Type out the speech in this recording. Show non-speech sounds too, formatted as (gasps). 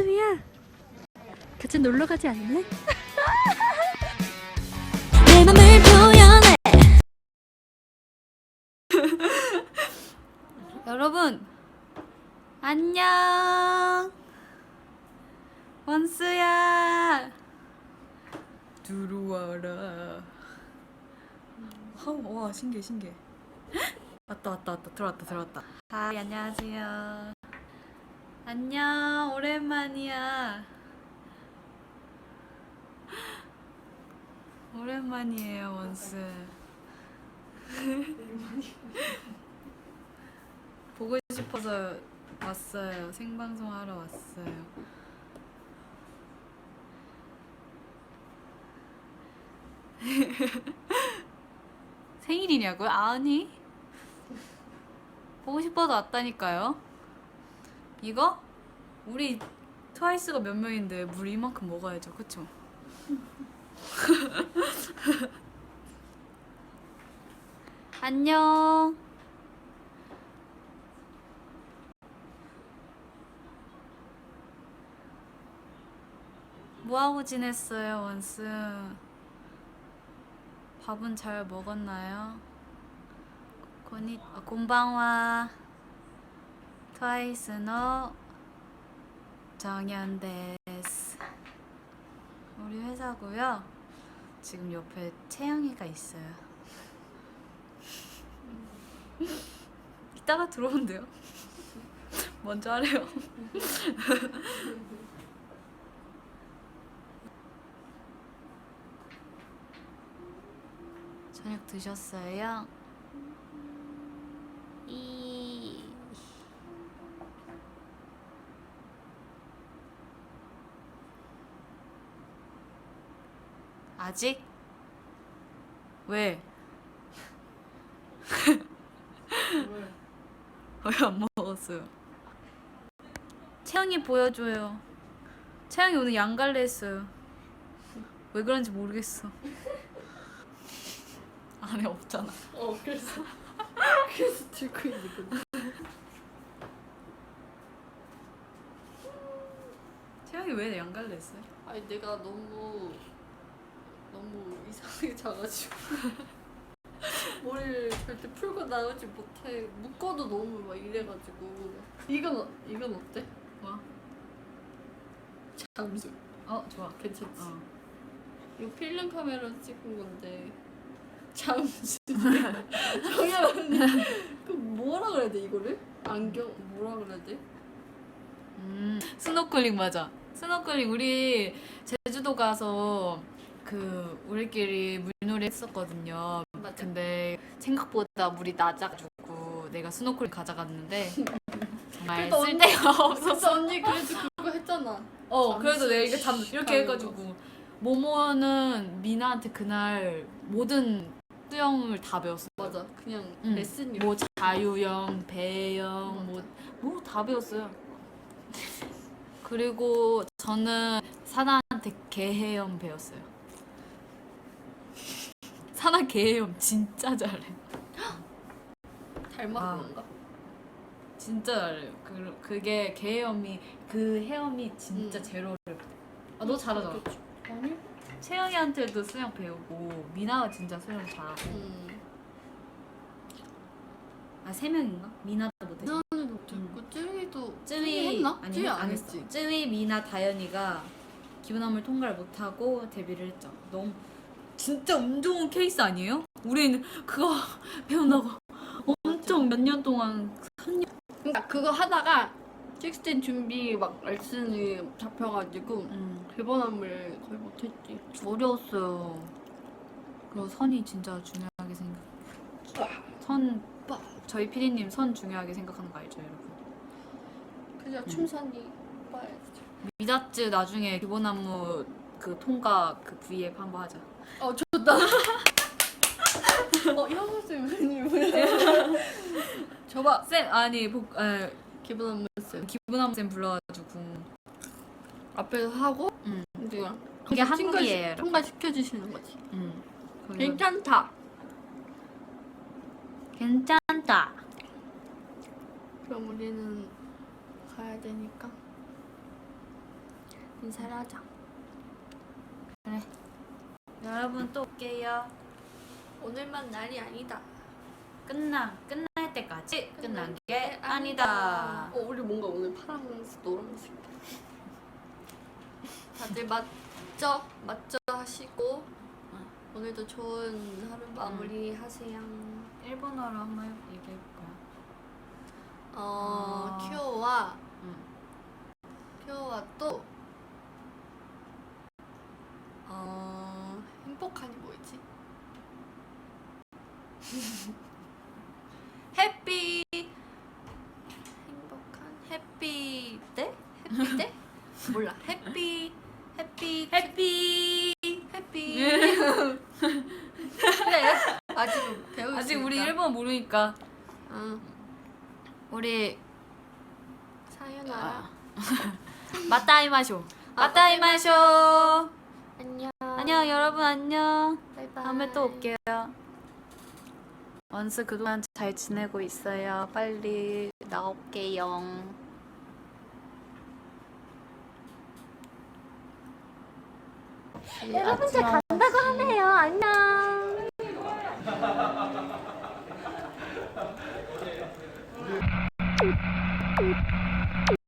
원수야. 같이 놀러 가지 않을래? (laughs) 내 맘을 표현해. (laughs) 여러분 안녕. 원수야. 들어와라. 어, 와 신기해 신기해. (gasps) 왔다 왔다 왔다. 들어왔다 들어왔다. 하이 안녕하세요 안녕 오랜만이야 오랜만이에요 원수 (laughs) 보고 싶어서 왔어요. 생방송 하러 왔어요. (laughs) 생일이냐고요? 아니. 보고 싶어서 왔다니까요. 이거? 우리 트와이스가 몇 명인데 물 이만큼 먹어야죠. 그쵸? (laughs) 안녕. 뭐하고 지냈어요, 원스? 밥은 잘 먹었나요? 고니, 아, 곤방와 트와이스노 정연 데스 우리 회사고요. 지금 옆에 채영이가 있어요. 이따가 들어온대요. 먼저 하래요. (laughs) 저녁 드셨어요? 아직? 왜? (laughs) 왜 안 먹었어요? 채영이 보여줘요. 채영이 오늘 양갈래 했어요. 왜 그런지 모르겠어. (laughs) 안에 없잖아. 어 그래서 (laughs) 그래서 들고 있는 거. 채영이 왜 양갈래 했어요? 아니 내가 너무 너무 이상하게 자가지고 (laughs) 머리를 절대 풀고 나오지 못해 묶어도 너무 막 이래가지고 이건 어- 이건 어때? 뭐? 잠수 어 좋아. 괜찮지? 어. 이거 필름 카메라 찍은 건데 잠수 (laughs) 정연 언니 그 뭐라 그래야 돼 이거를? 안경 뭐라 그래야 돼? 음 스노클링 맞아. 스노클링 우리 제주도 가서 그 우리끼리 물놀이 했었거든요. 맞아. 근데 생각보다 물이 낮아가지고 내가 스노클링 가져갔는데 (laughs) 정말 그래도 쓸데가 없었어. 언니 그래도 그거 했잖아 어 그래도 내가 이게 잠 이렇게 해가지고 모모는 미나한테 그날 모든 수영을 다 배웠어. 맞아 그냥 응. 레슨이 뭐 자유형, 배영, 뭐뭐 다 배웠어요. (laughs) 그리고 저는 사나한테 개헤엄 배웠어요. 사나 개헤엄 진짜 잘해. (gasps) 닮았던 아. 건가? 진짜 잘해요. 그, 그게 개헤엄이 그 헤엄이 진짜 음. 제로를. 아 너 잘하잖아. 그치. 아니? 채영이한테도 수영 배우고 미나가 진짜 수영 잘하고. 음. 아 세 명인가? 미나도 못해. 나는 못했고 쯔위도 쯔위 했나? 아니 쯔위 안. 했지. 쯔위 미나 다현이가 기본함을 통과를 못하고 데뷔를 했죠. 너무 진짜 운 좋은 케이스 아니에요? 우리는 그거 (laughs) 배운다고 엄청 몇 년 동안 그러니까 그거 하다가 식스텐 준비 막 레슨이 잡혀가지고 음, 기본함을 거의 못했지. 어려웠어요. 그리고 선이 진짜 중요하게 생각. 선 저희 피디님 선 중요하게 생각하는 거 알죠, 여러분? 그냥 춤선이 봐야지. 미다츠 나중에 기본 안무 그 통과 그 V앱 한번 하자. 어 좋다. 어 현우 뭐야? 저봐 쌤 아니 복 에, 기본함 쌤 기본 안무 쌤 불러가지고 앞에서 하고 음. 이제 그게 한국이에요. 통과 시켜주시는 거지. 음. 그래서 괜찮다. 괜찮다. 그럼 우리는 가야 되니까. 인사를 하자. 여러분 또 올게요. 오늘만 날이 아니다. 끝나 끝날 때까지 끝난 게 아니다. 어, 우리 뭔가 오늘 파란색, 노란색. 다들 맞죠? 맞죠 하시고 오늘도 좋은 하루 마무리 하세요. 일본어로 한번 얘기해 볼까요? 어, 응. 큐어와 또 어, 행복한이 뭐였지? 해피. 행복한 해피 때? 해피 때? (laughs) 몰라. 해피 해피 해피. 해피. (laughs) 그래. 아직 배우고 아직 우리. 일본어 모르니까. 응. 우리 사연아. (laughs) 마타이마쇼. 아, 마타이마쇼. 안녕. 안녕 여러분 안녕. 바이바이. 다음에 또 올게요 원스 그동안 잘 지내고 있어요. 빨리 나올게요. 여러분들 간다고 하네요. 안녕.